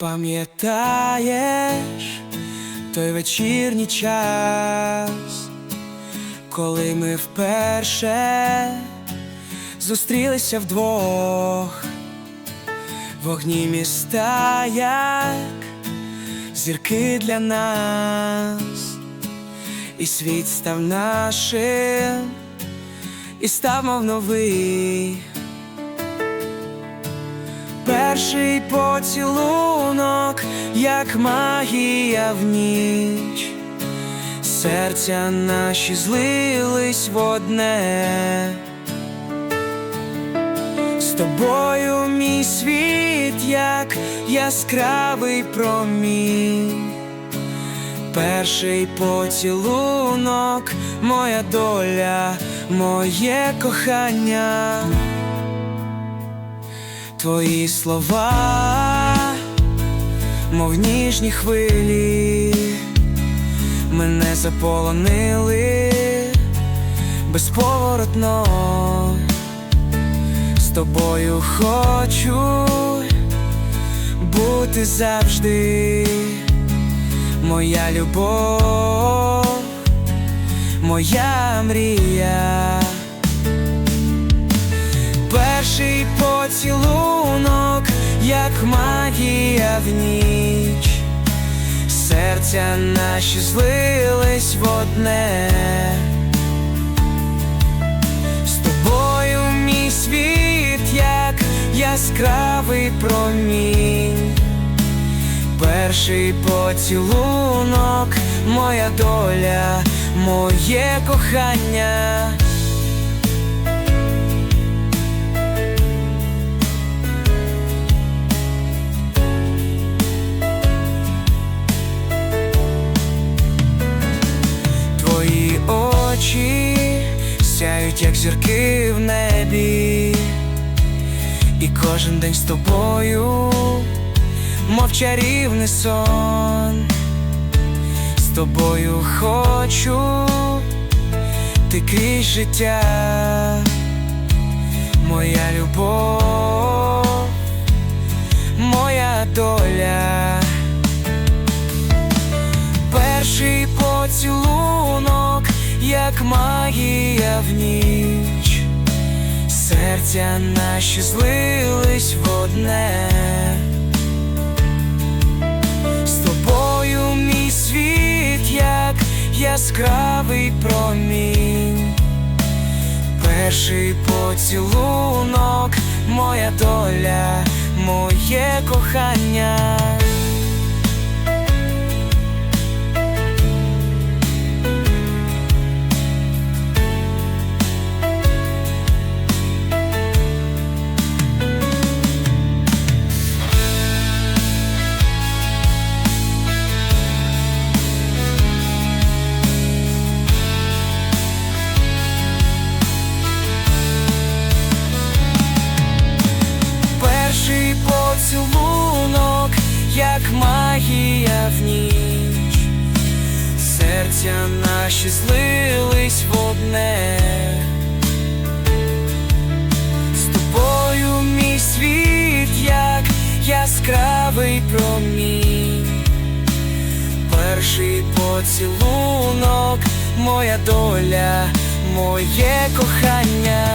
Пам'ятаєш той вечірній час, коли ми вперше зустрілися вдвох, вогні міста, як зірки для нас, і світ став нашим, і став мов новий. Перший поцілунок, як магія в ніч, серця наші злились в одне. З тобою мій світ, як яскравий промінь. Перший поцілунок, моя доля, моє кохання. Твої слова, мов ніжні хвилі, мене заполонили безповоротно, з тобою хочу бути завжди, моя любов, моя мрія. Серця наші злились в одне. З тобою мій світ, як яскравий промінь. Перший поцілунок, моя доля, моє кохання. Сяють, як зірки в небі, і кожен день з тобою, мов чарівний сон, з тобою хочу ти крізь життя, моя любов, моя доля. Як магія в ніч, серця наші злились в одне. З тобою мій світ, як яскравий промінь. Перший поцілунок, моя доля, моє кохання. Серця наші злились в одне. З тобою мій світ, як яскравий промінь. Перший поцілунок, моя доля, моє кохання.